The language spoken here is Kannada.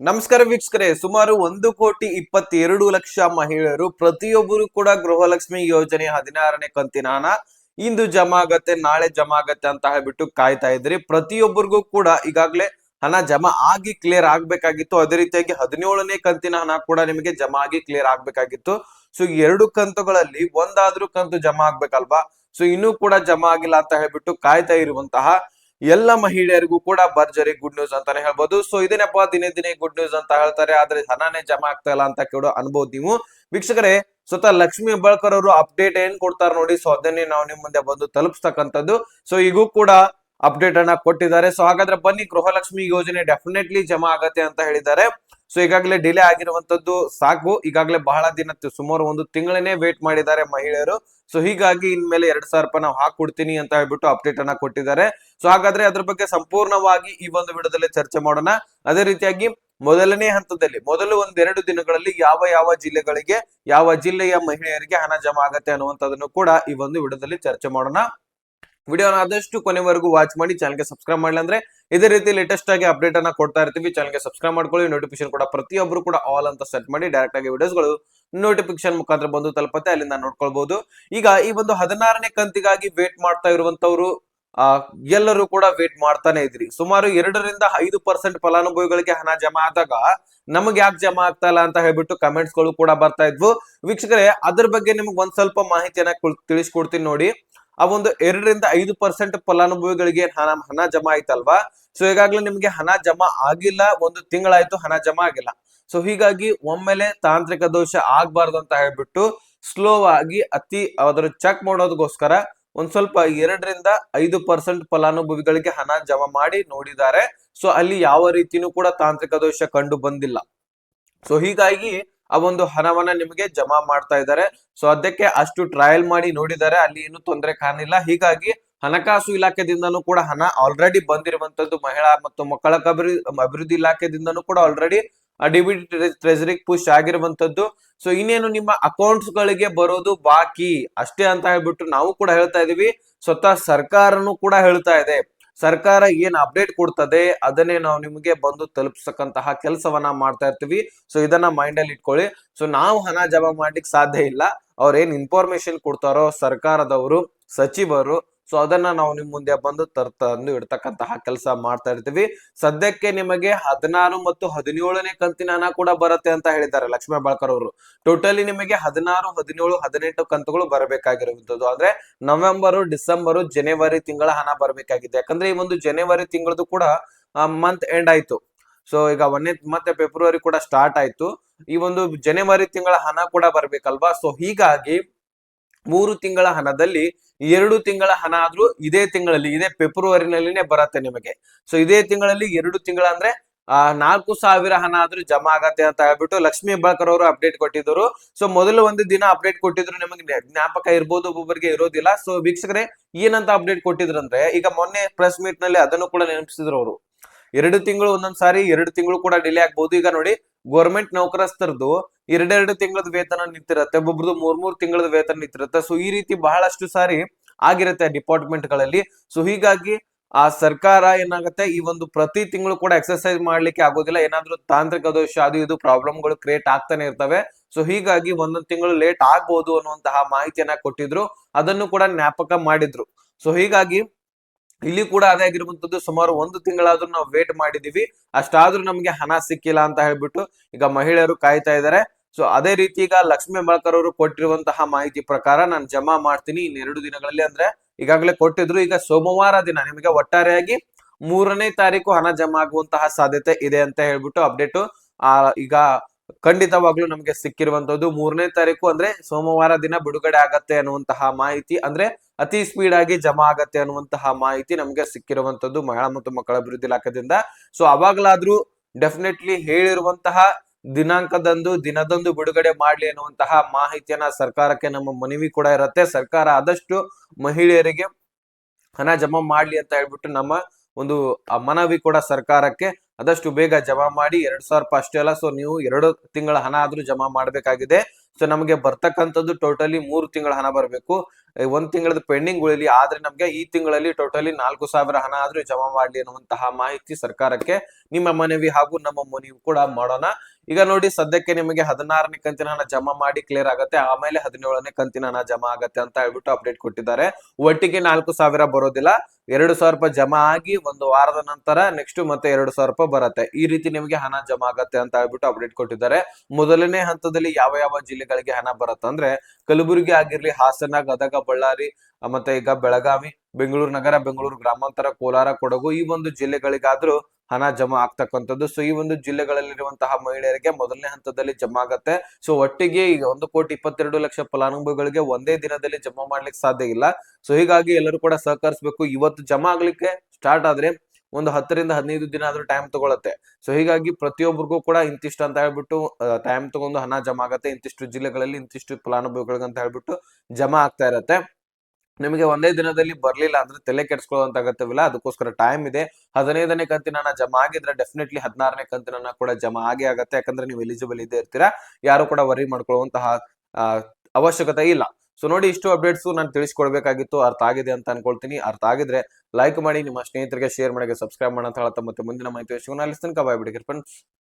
ನಮಸ್ಕಾರ ವೀಕ್ಷಕರೇ, ಸುಮಾರು ಒಂದು ಕೋಟಿ ಇಪ್ಪತ್ತೆರಡು ಲಕ್ಷ ಮಹಿಳೆಯರು, ಪ್ರತಿಯೊಬ್ಬರು ಕೂಡ ಗೃಹಲಕ್ಷ್ಮಿ ಯೋಜನೆ ಹದಿನಾರನೇ ಕಂತಿನ ಹಣ ಇಂದು ಜಮಾ ಆಗತ್ತೆ ನಾಳೆ ಜಮಾ ಆಗತ್ತೆ ಅಂತ ಹೇಳ್ಬಿಟ್ಟು ಕಾಯ್ತಾ ಇದ್ರಿ. ಪ್ರತಿಯೊಬ್ಬರಿಗೂ ಕೂಡ ಈಗಾಗಲೇ ಹಣ ಜಮಾ ಆಗಿ ಕ್ಲಿಯರ್ ಆಗ್ಬೇಕಾಗಿತ್ತು. ಅದೇ ರೀತಿಯಾಗಿ ಹದಿನೇಳನೇ ಕಂತಿನ ಹಣ ಕೂಡ ನಿಮಗೆ ಜಮಾ ಆಗಿ ಕ್ಲಿಯರ್ ಆಗ್ಬೇಕಾಗಿತ್ತು. ಸೊ ಎರಡು ಕಂತುಗಳಲ್ಲಿ ಒಂದಾದ್ರೂ ಕಂತು ಜಮಾ ಆಗ್ಬೇಕಲ್ವಾ? ಸೊ ಇನ್ನೂ ಕೂಡ ಜಮಾ ಆಗಿಲ್ಲ ಅಂತ ಹೇಳ್ಬಿಟ್ಟು ಕಾಯ್ತಾ ಇರುವಂತಹ ಎಲ್ಲ ಮಹಿಳೆಯರಿಗೂ ಕೂಡ ಭರ್ಜರಿ ಗುಡ್ ನ್ಯೂಸ್ ಅಂತಾನೆ ಹೇಳ್ಬೋದು. ಸೊ ಇದೇನಪ್ಪ ದಿನೇ ದಿನೇ ಗುಡ್ ನ್ಯೂಸ್ ಅಂತ ಹೇಳ್ತಾರೆ. ಆದ್ರೆ ಹಣನೇ ಜಮಾ ಆಗ್ತಾ ಇಲ್ಲ ಅಂತ ಕೇಳೋ ಅನ್ಬೋದು ನೀವು. ವೀಕ್ಷಕರೇ, ಸ್ವತಃ ಲಕ್ಷ್ಮಿ ಹೆಬ್ಬಾಳ್ಕರ್ ಅವರು ಅಪ್ಡೇಟ್ ಏನ್ ಕೊಡ್ತಾರೆ ನೋಡಿ. ಸೊ ಅದನ್ನೇ ನಾವು ನಿಮ್ ಮುಂದೆ ಬಂದು ತಲುಪಿಸ್ತಕ್ಕಂಥದ್ದು. ಸೊ ಈಗೂ ಕೂಡ ಅಪ್ಡೇಟ್ ಅನ್ನ ಕೊಟ್ಟಿದ್ದಾರೆ. ಸೊ ಹಾಗಾದ್ರೆ ಬನ್ನಿ ಗೃಹಲಕ್ಷ್ಮಿ ಯೋಜನೆ ಡೆಫಿನೆಟ್ಲಿ ಜಮಾ ಆಗತ್ತೆ ಅಂತ ಹೇಳಿದ್ದಾರೆ. ಸೊ ಈಗಾಗಲೇ ಡಿಲೇ ಆಗಿರುವಂತದ್ದು ಸಾಕು. ಈಗಾಗಲೇ ಬಹಳ ದಿನ ಸುಮಾರು ಒಂದು ತಿಂಗಳನ್ನೇ ವೇಟ್ ಮಾಡಿದ್ದಾರೆ ಮಹಿಳೆಯರು. ಸೊ ಹೀಗಾಗಿ ಇನ್ಮೇಲೆ ಎರಡ್ ಸಾವಿರ ರೂಪಾಯಿ ನಾವು ಹಾಕೊಡ್ತೀನಿ ಅಂತ ಹೇಳ್ಬಿಟ್ಟು ಅಪ್ಡೇಟ್ ಅನ್ನ ಕೊಟ್ಟಿದ್ದಾರೆ. ಸೊ ಹಾಗಾದ್ರೆ ಅದ್ರ ಬಗ್ಗೆ ಸಂಪೂರ್ಣವಾಗಿ ಈ ಒಂದು ವಿಡಿಯೋದಲ್ಲಿ ಚರ್ಚೆ ಮಾಡೋಣ. ಅದೇ ರೀತಿಯಾಗಿ ಮೊದಲನೇ ಹಂತದಲ್ಲಿ, ಮೊದಲು ಒಂದೆರಡು ದಿನಗಳಲ್ಲಿ ಯಾವ ಯಾವ ಜಿಲ್ಲೆಗಳಿಗೆ, ಯಾವ ಜಿಲ್ಲೆಯ ಮಹಿಳೆಯರಿಗೆ ಹಣ ಜಮಾ ಆಗತ್ತೆ ಅನ್ನುವಂಥದ್ದನ್ನು ಕೂಡ ಈ ಒಂದು ವಿಡಿಯೋದಲ್ಲಿ ಚರ್ಚೆ ಮಾಡೋಣ. ವಿಡಿಯೋನ ಆದಷ್ಟು ಕೊನೆವರೆಗೂ ವಾಚ್ ಮಾಡಿ ಚಾನಲ್ಗೆ ಸಬ್ಸ್ಕ್ರೈಬ್ ಮಾಡಲಿ ಅಂದ್ರೆ ಇದೇ ರೀತಿ ಲೇಟೆಸ್ಟ್ ಆಗಿ ಅಪ್ಡೇಟ್ ಅನ್ನ ಕೊಡ್ತಾ ಇರ್ತೀವಿ. ಚಾನಲ್ಗೆ ಸಬ್ಸ್ಕ್ರೈಬ್ ಮಾಡ್ಕೊಳ್ಳಿ. ನೋಟಿಫಿಕೇಶನ್ ಕೂಡ ಪ್ರತಿಯೊಬ್ಬರು ಕೂಡ ಆಲ್ ಅಂತ ಸೆಟ್ ಮಾಡಿ ಡೈರೆಕ್ಟ್ ಆಗಿ ವಿಡಿಯೋಸ್ಗಳು ನೋಟಿಫಿಕೇಶನ್ ಮುಖಾಂತರ ಬಂದು ತಲುಪತ್ತೆ. ಅಲ್ಲಿಂದ ನೋಡ್ಕೊಳ್ಬಹುದು ಈಗ ಈ ಒಂದು ಹದಿನಾರನೇ ಕಂತಿಗಾಗಿ ವೇಟ್ ಮಾಡ್ತಾ ಇರುವಂತವ್ರು ಆ, ಎಲ್ಲರೂ ಕೂಡ ವೇಟ್ ಮಾಡ್ತಾನೆ ಇದ್ರಿ. ಸುಮಾರು ಎರಡರಿಂದ ಐದು ಪರ್ಸೆಂಟ್ ಫಲಾನುಭವಿಗಳಿಗೆ ಹಣ ಜಮಾ ಆದಾಗ ನಮಗೆ ಯಾಕೆ ಜಮಾ ಆಗ್ತಾ ಇಲ್ಲ ಅಂತ ಹೇಳ್ಬಿಟ್ಟು ಕಮೆಂಟ್ಸ್ಗಳು ಕೂಡ ಬರ್ತಾ ಇದ್ವು. ವೀಕ್ಷಕರೇ, ಅದ್ರ ಬಗ್ಗೆ ನಿಮ್ಗೆ ಒಂದ್ ಸ್ವಲ್ಪ ಮಾಹಿತಿಯನ್ನ ಕೊಡ್- ತಿಳಿಸ್ಕೊಡ್ತೀನಿ ನೋಡಿ. ಆ ಒಂದು ಎರಡರಿಂದ ಐದು ಪರ್ಸೆಂಟ್ ಫಲಾನುಭವಿಗಳಿಗೆ ಹಣ ಹಣ ಜಮಾ ಆಯ್ತಲ್ವಾ? ಸೊ ಈಗಾಗಲೇ ನಿಮ್ಗೆ ಹಣ ಜಮಾ ಆಗಿಲ್ಲ, ಒಂದು ತಿಂಗಳಾಯ್ತು ಹಣ ಜಮಾ ಆಗಿಲ್ಲ. ಸೊ ಹೀಗಾಗಿ ಒಮ್ಮೆಲೆ ತಾಂತ್ರಿಕ ದೋಷ ಆಗ್ಬಾರ್ದು ಅಂತ ಹೇಳ್ಬಿಟ್ಟು ಸ್ಲೋ ಆಗಿ ಅತಿ ಅದ್ರ ಚೆಕ್ ಮಾಡೋದಕ್ಕೋಸ್ಕರ ಒಂದ್ ಸ್ವಲ್ಪ ಎರಡರಿಂದ ಐದು ಪರ್ಸೆಂಟ್ ಫಲಾನುಭವಿಗಳಿಗೆ ಹಣ ಜಮಾ ಮಾಡಿ ನೋಡಿದ್ದಾರೆ. ಸೊ ಅಲ್ಲಿ ಯಾವ ರೀತಿನೂ ಕೂಡ ತಾಂತ್ರಿಕ ದೋಷ ಕಂಡು ಬಂದಿಲ್ಲ. ಸೊ ಹೀಗಾಗಿ ಆ ಒಂದು ಹಣವನ್ನ ನಿಮಗೆ ಜಮಾ ಮಾಡ್ತಾ ಇದ್ದಾರೆ. ಸೊ ಅದಕ್ಕೆ ಅಷ್ಟು ಟ್ರಯಲ್ ಮಾಡಿ ನೋಡಿದ್ದಾರೆ ಅಲ್ಲಿ ಏನು ತೊಂದರೆ ಕಾಣಿಲ್ಲ ಹೀಗಾಗಿ ಹಣಕಾಸು ಇಲಾಖೆದಿಂದನೂ ಕೂಡ ಹಣ ಆಲ್ರೆಡಿ ಬಂದಿರುವಂತದ್ದು ಮಹಿಳಾ ಮತ್ತು ಮಕ್ಕಳ ಅಭಿವೃದ್ಧಿ ಅಭಿವೃದ್ಧಿ ಇಲಾಖೆದಿಂದನೂ ಕೂಡ ಆಲ್ರೆಡಿ ಡಿಬಿಟಿ ಟ್ರೆಜರಿ ಪುಷ್ ಆಗಿರುವಂತದ್ದು ಸೊ ಇನ್ನೇನು ನಿಮ್ಮ ಅಕೌಂಟ್ಸ್ ಗಳಿಗೆ ಬರೋದು ಬಾಕಿ? ಅಷ್ಟೇ ಅಂತ ಹೇಳ್ಬಿಟ್ಟು ನಾವು ಕೂಡ ಹೇಳ್ತಾ ಇದೀವಿ. ಸ್ವತಃ ಸರ್ಕಾರನು ಕೂಡ ಹೇಳ್ತಾ ಇದೆ. ಸರ್ಕಾರ ಏನ್ ಅಪ್ಡೇಟ್ ಕೊಡ್ತದೆ, ಅದನ್ನೇ ನಾವು ನಿಮಗೆ ಬಂದು ತಲುಪಿಸಕ್ಕಂತಹ ಕೆಲಸವನ್ನ ಮಾಡ್ತಾ ಇರ್ತೀವಿ. ಸೊ ಇದನ್ನ ಮೈಂಡ್ ಅಲ್ಲಿ ಇಟ್ಕೊಳ್ಳಿ. ಸೊ ನಾವು ಹಣ ಜಮಾ ಮಾಡ್ಲಿಕ್ಕೆ ಸಾಧ್ಯ ಇಲ್ಲ. ಅವ್ರ ಏನ್ ಇನ್ಫಾರ್ಮೇಶನ್ ಕೊಡ್ತಾರೋ ಸರ್ಕಾರದವರು, ಸಚಿವರು ಸೊ ಅದನ್ನ ನಾವು ನಿಮ್ ಮುಂದೆ ಬಂದು ತರ್, ತಂದು ಇಡ್ತಕ್ಕಂತಹ ಕೆಲಸ ಮಾಡ್ತಾ ಇರ್ತೀವಿ. ಸದ್ಯಕ್ಕೆ ನಿಮಗೆ ಹದಿನಾರು ಮತ್ತು ಹದಿನೇಳನೇ ಕಂತಿನ ಹಣ ಕೂಡ ಬರುತ್ತೆ ಅಂತ ಹೇಳಿದ್ದಾರೆ ಲಕ್ಷ್ಮೀ ಬಾಳ್ಕರ್ ಅವರು. ಟೋಟಲಿ ನಿಮಗೆ ಹದಿನಾರು, ಹದಿನೇಳು, ಹದಿನೆಂಟು ಕಂತುಗಳು ಬರಬೇಕಾಗಿರುವಂತದ್ದು ಅಂದ್ರೆ ನವೆಂಬರ್, ಡಿಸೆಂಬರ್, ಜನವರಿ ತಿಂಗಳ ಹಣ ಬರಬೇಕಾಗಿದೆ. ಯಾಕಂದ್ರೆ ಈ ಒಂದು ಜನವರಿ ತಿಂಗಳದು ಕೂಡ ಮಂತ್ ಎಂಡ್ ಆಯ್ತು. ಸೊ ಈಗ ಒಂದೇ, ಮತ್ತೆ ಫೆಬ್ರವರಿ ಕೂಡ ಸ್ಟಾರ್ಟ್ ಆಯ್ತು. ಈ ಒಂದು ಜನವರಿ ತಿಂಗಳ ಹಣ ಕೂಡ ಬರ್ಬೇಕಲ್ವಾ? ಸೊ ಹೀಗಾಗಿ ಮೂರು ತಿಂಗಳ ಹಣದಲ್ಲಿ ಎರಡು ತಿಂಗಳ ಹಣ ಆದ್ರೂ ಇದೇ ತಿಂಗಳಲ್ಲಿ, ಇದೇ ಫೆಬ್ರವರಿನಲ್ಲಿನೇ ಬರತ್ತೆ ನಿಮಗೆ. ಸೊ ಇದೇ ತಿಂಗಳಲ್ಲಿ ಎರಡು ತಿಂಗಳ ಅಂದ್ರೆ, ಆ, ನಾಲ್ಕು ಸಾವಿರ ಹಣ ಆದ್ರೂ ಜಮಾ ಆಗತ್ತೆ ಅಂತ ಹೇಳ್ಬಿಟ್ಟು ಲಕ್ಷ್ಮೀ ಹೆಬ್ಬಾಳ್ಕರ್ ಅವರು ಅಪ್ಡೇಟ್ ಕೊಟ್ಟಿದ್ರು ಸೊ ಮೊದಲು ಒಂದು ದಿನ ಅಪ್ಡೇಟ್ ಕೊಟ್ಟಿದ್ರು ನಿಮಗೆ ಜ್ಞಾಪಕ ಇರ್ಬೋದು, ಒಬ್ಬೊಬ್ಬರಿಗೆ ಇರೋದಿಲ್ಲ. ಸೊ ವೀಕ್ಷಕರೇ, ಏನಂತ ಅಪ್ಡೇಟ್ ಕೊಟ್ಟಿದ್ರಂದ್ರೆ, ಈಗ ಮೊನ್ನೆ ಪ್ರೆಸ್ ಮೀಟ್ನಲ್ಲಿ ಅದನ್ನು ಕೂಡ ನೆನಪಿಸಿದ್ರು ಅವರು. ಎರಡು ತಿಂಗಳು ಒಂದೊಂದ್ ಸಾರಿ, ಎರಡು ತಿಂಗಳು ಕೂಡ ಡಿಲೇ ಆಗ್ಬಹುದು ಈಗ ನೋಡಿ ಗೌರ್ಮೆಂಟ್ ನೌಕರಸ್ಥರದು ಎರಡೆರಡು ತಿಂಗಳದ ವೇತನ ನಿಂತಿರತ್ತೆ ಒಬ್ಬೊಬ್ರದ್ದು ಮೂರ್ ಮೂರ್ ತಿಂಗಳದ ವೇತನ ನಿಂತಿರತ್ತೆ. ಸೊ ಈ ರೀತಿ ಬಹಳಷ್ಟು ಸಾರಿ ಆಗಿರುತ್ತೆ ಡಿಪಾರ್ಟ್ಮೆಂಟ್ಗಳಲ್ಲಿ ಸೊ ಹೀಗಾಗಿ ಆ ಸರ್ಕಾರ ಏನಾಗುತ್ತೆ, ಈ ಒಂದು ಪ್ರತಿ ತಿಂಗಳು ಕೂಡ ಎಕ್ಸರ್ಸೈಸ್ ಮಾಡ್ಲಿಕ್ಕೆ ಆಗೋದಿಲ್ಲ. ಏನಾದ್ರೂ ತಾಂತ್ರಿಕ ದೋಷ, ಅದು ಇದು ಪ್ರಾಬ್ಲಮ್ಗಳು ಕ್ರಿಯೇಟ್ ಆಗ್ತಾನೆ ಇರ್ತವೆ. ಸೊ ಹೀಗಾಗಿ ಒಂದೊಂದು ತಿಂಗಳು ಲೇಟ್ ಆಗ್ಬಹುದು ಅನ್ನುವಂತಹ ಮಾಹಿತಿಯನ್ನ ಕೊಟ್ಟಿದ್ರು. ಅದನ್ನು ಕೂಡ ಜ್ಞಾಪಕ ಮಾಡಿದ್ರು. ಸೊ ಹೀಗಾಗಿ ಇಲ್ಲಿ ಕೂಡ ಅದೇ ಆಗಿರುವಂತದ್ದು ಸುಮಾರು ಒಂದು ತಿಂಗಳಾದ್ರೂ ನಾವು ವೇಟ್ ಮಾಡಿದೀವಿ. ಅಷ್ಟಾದ್ರೂ ನಮಗೆ ಹಣ ಸಿಕ್ಕಿಲ್ಲ ಅಂತ ಹೇಳ್ಬಿಟ್ಟು ಈಗ ಮಹಿಳೆಯರು ಕಾಯ್ತಾ ಇದ್ದಾರೆ ಸೊ ಅದೇ ರೀತಿ ಈಗ ಲಕ್ಷ್ಮೀ ಮಳಕರ್ ಅವರು ಕೊಟ್ಟಿರುವಂತಹ ಮಾಹಿತಿ ಪ್ರಕಾರ ನಾನು ಜಮಾ ಮಾಡ್ತೀನಿ ಇನ್ನೆರಡು ದಿನಗಳಲ್ಲಿ ಅಂದ್ರೆ ಈಗಾಗಲೇ ಕೊಟ್ಟಿದ್ರು. ಈಗ ಸೋಮವಾರ ದಿನ ನಿಮಗೆ ಒಟ್ಟಾರೆಯಾಗಿ ಮೂರನೇ ತಾರೀಕು ಹಣ ಜಮಾ ಆಗುವಂತಹ ಸಾಧ್ಯತೆ ಇದೆ ಅಂತ ಹೇಳ್ಬಿಟ್ಟು ಅಪ್ಡೇಟ್ ಆ, ಈಗ ಖಂಡಿತವಾಗ್ಲೂ ನಮಗೆ ಸಿಕ್ಕಿರುವಂತದ್ದು ಮೂರನೇ ತಾರೀಕು ಅಂದ್ರೆ ಸೋಮವಾರ ದಿನ ಬಿಡುಗಡೆ ಆಗತ್ತೆ ಅನ್ನುವಂತಹ ಮಾಹಿತಿ, ಅಂದ್ರೆ ಅತಿ ಸ್ಪೀಡ್ ಆಗಿ ಜಮಾ ಆಗತ್ತೆ ಅನ್ನುವಂತಹ ಮಾಹಿತಿ ನಮಗೆ ಸಿಕ್ಕಿರುವಂತದ್ದು ಮಹಿಳಾ ಮತ್ತು ಮಕ್ಕಳ ಅಭಿವೃದ್ಧಿ ಇಲಾಖೆದಿಂದ. ಸೊ ಅವಾಗ್ಲಾದ್ರೂ ಡೆಫಿನೆಟ್ಲಿ ಹೇಳಿರುವಂತಹ ದಿನಾಂಕದಂದು, ದಿನದಂದು ಬಿಡುಗಡೆ ಮಾಡ್ಲಿ ಅನ್ನುವಂತಹ ಮಾಹಿತಿಯನ್ನ ಸರ್ಕಾರಕ್ಕೆ ನಮ್ಮ ಮನವಿ ಕೂಡ ಇರುತ್ತೆ. ಸರ್ಕಾರ ಆದಷ್ಟು ಮಹಿಳೆಯರಿಗೆ ಹಣ ಜಮಾ ಮಾಡ್ಲಿ ಅಂತ ಹೇಳ್ಬಿಟ್ಟು ನಮ್ಮ ಒಂದು ಮನವಿ ಕೂಡ ಸರ್ಕಾರಕ್ಕೆ ಆದಷ್ಟು ಬೇಗ ಜಮಾ ಮಾಡಿ ಎರಡು ಸಾವಿರ ರೂಪಾಯಿ ಅಷ್ಟೇ ಅಲ್ಲ ಸೊ ನೀವು ಎರಡು ತಿಂಗಳ ಹಣ ಆದ್ರೂ ಜಮಾ ಮಾಡಬೇಕಾಗಿದೆ. ಸೊ ನಮಗೆ ಬರ್ತಕ್ಕಂಥದ್ದು ಟೋಟಲಿ ಮೂರು ತಿಂಗಳ ಹಣ ಬರಬೇಕು. ಒಂದ್ ತಿಂಗಳದ ಪೆಂಡಿಂಗ್ ಉಳಿಲಿ, ಆದ್ರೆ ನಮಗೆ ಈ ತಿಂಗಳಲ್ಲಿ ಟೋಟಲಿ ನಾಲ್ಕು ಸಾವಿರ ಹಣ ಆದ್ರೂ ಜಮಾ ಮಾಡ್ಲಿ ಅನ್ನುವಂತಹ ಮಾಹಿತಿ ಸರ್ಕಾರಕ್ಕೆ, ನಿಮ್ಮ ಮನವಿ ಹಾಗೂ ನಮ್ಮ ಮನವಿ ಕೂಡ ಮಾಡೋಣ. ಈಗ ನೋಡಿ, ಸದ್ಯಕ್ಕೆ ನಿಮಗೆ ಹದಿನಾರನೇ ಕಂತಿನ ಹಣ ಜಮಾ ಮಾಡಿ ಕ್ಲಿಯರ್ ಆಗತ್ತೆ. ಆಮೇಲೆ ಹದಿನೇಳನೇ ಕಂತಿನ ಹಣ ಜಮಾ ಆಗತ್ತೆ ಅಂತ ಹೇಳ್ಬಿಟ್ಟು ಅಪ್ಡೇಟ್ ಕೊಟ್ಟಿದ್ದಾರೆ. ಒಟ್ಟಿಗೆ ನಾಲ್ಕು ಸಾವಿರ ಬರೋದಿಲ್ಲ. ಎರಡು ಸಾವಿರ ರೂಪಾಯಿ ಜಮಾ ಆಗಿ ಒಂದು ವಾರದ ನಂತರ ನೆಕ್ಸ್ಟ್ ಮತ್ತೆ ಎರಡು ಸಾವಿರ ರೂಪಾಯಿ ಬರುತ್ತೆ. ಈ ರೀತಿ ನಿಮಗೆ ಹಣ ಜಮಾ ಆಗತ್ತೆ ಅಂತ ಹೇಳ್ಬಿಟ್ಟು ಅಪ್ಡೇಟ್ ಕೊಟ್ಟಿದ್ದಾರೆ. ಮೊದಲನೇ ಹಂತದಲ್ಲಿ ಯಾವ ಯಾವ ಜಿಲ್ಲೆಗಳಿಗೆ ಹಣ ಬರುತ್ತೆ ಅಂದ್ರೆ, ಕಲಬುರಗಿ ಆಗಿರ್ಲಿ, ಹಾಸನ, ಗದಗ, ಬಳ್ಳಾರಿ ಮತ್ತೆ ಈಗ ಬೆಳಗಾವಿ, ಬೆಂಗಳೂರು ನಗರ, ಬೆಂಗಳೂರು ಗ್ರಾಮಾಂತರ, ಕೋಲಾರ, ಕೊಡಗು ಈ ಒಂದು ಜಿಲ್ಲೆಗಳಿಗಾದ್ರೂ ಹಣ ಜಮಾ ಆಗ್ತಕ್ಕಂಥದ್ದು. ಸೊ ಈ ಒಂದು ಜಿಲ್ಲೆಗಳಲ್ಲಿರುವಂತಹ ಮಹಿಳೆಯರಿಗೆ ಮೊದಲನೇ ಹಂತದಲ್ಲಿ ಜಮಾ ಆಗತ್ತೆ. ಸೊ ಒಟ್ಟಿಗೆ ಈಗ ಒಂದು ಕೋಟಿ ಇಪ್ಪತ್ತೆರಡು ಲಕ್ಷ ಫಲಾನುಭವಿಗಳಿಗೆ ಒಂದೇ ದಿನದಲ್ಲಿ ಜಮಾ ಮಾಡ್ಲಿಕ್ಕೆ ಸಾಧ್ಯ ಇಲ್ಲ. ಸೊ ಹೀಗಾಗಿ ಎಲ್ಲರೂ ಕೂಡ ಸಹಕರಿಸಬೇಕು. ಇವತ್ತು ಜಮಾ ಆಗ್ಲಿಕ್ಕೆ ಸ್ಟಾರ್ಟ್ ಆದ್ರೆ ಒಂದು ಹತ್ತರಿಂದ ಹದಿನೈದು ದಿನ ಆದ್ರೂ ಟೈಮ್ ತಗೊಳತ್ತೆ. ಸೊ ಹೀಗಾಗಿ ಪ್ರತಿಯೊಬ್ಬರಿಗೂ ಕೂಡ ಇಂತಿಷ್ಟು ಅಂತ ಹೇಳ್ಬಿಟ್ಟು ಟೈಮ್ ತಗೊಂಡು ಹಣ ಜಮಾ ಆಗತ್ತೆ. ಇಂತಿಷ್ಟು ಜಿಲ್ಲೆಗಳಲ್ಲಿ ಇಂತಿಷ್ಟು ಫಲಾನುಭವಿಗಳಿಗೆ ಅಂತ ಹೇಳ್ಬಿಟ್ಟು ಜಮಾ ಆಗ್ತಾ ಇರತ್ತೆ. ನಿಮಗೆ ಒಂದೇ ದಿನದಲ್ಲಿ ಬರ್ಲಿಲ್ಲ ಅಂದ್ರೆ ತಲೆ ಕೆಡ್ಸ್ಕೊಳ್ಳುವಂತ ಅಗತ್ಯವಿಲ್ಲ, ಅದಕ್ಕೋಸ್ಕರ ಟೈಮ್ ಇದೆ. ಹದಿನೈದನೇ ಕಂತಿನ ಜಮಾ ಆಗಿದ್ರೆ ಡೆಫಿನೆಟ್ಲಿ ಹದಿನಾರನೇ ಕಂತಿನ ಕೂಡ ಜಮಾ ಆಗೇ ಆಗತ್ತೆ. ಯಾಕಂದ್ರೆ ನೀವು ಎಲಿಜಿಬಲ್ ಇದ್ದೇ ಇರ್ತೀರಾ. ಯಾರು ಕೂಡ ವರಿ ಮಾಡ್ಕೊಳ್ಳುವಂತಹ ಅವಶ್ಯಕತೆ ಇಲ್ಲ. ಸೊ ನೋಡಿ, ಇಷ್ಟು ಅಪ್ಡೇಟ್ಸ್ ನಾನು ತಿಳಿಸ್ಕೊಡ್ಬೇಕಾಗಿತ್ತು. ಅರ್ಥ ಆಗಿದೆ ಅಂತ ಅನ್ಕೊಳ್ತೀನಿ. ಅರ್ಥ ಆಗಿದ್ರೆ ಲೈಕ್ ಮಾಡಿ, ನಿಮ್ಮ ಸ್ನೇಹಿತರಿಗೆ ಶೇರ್ ಮಾಡಿ, ಸಬ್ಸ್ಕ್ರೈಬ್ ಮಾಡೋ ಅಂತ ಹೇಳ್ತಾ ಮತ್ತೆ ಮುಂದಿನ ಮಾಹಿತಿ ಶಿವನಾಲಿಸ್ತನಕ ಬಾಯ್ ಬಿಡಿ ಫ್ರೆಂಡ್ಸ್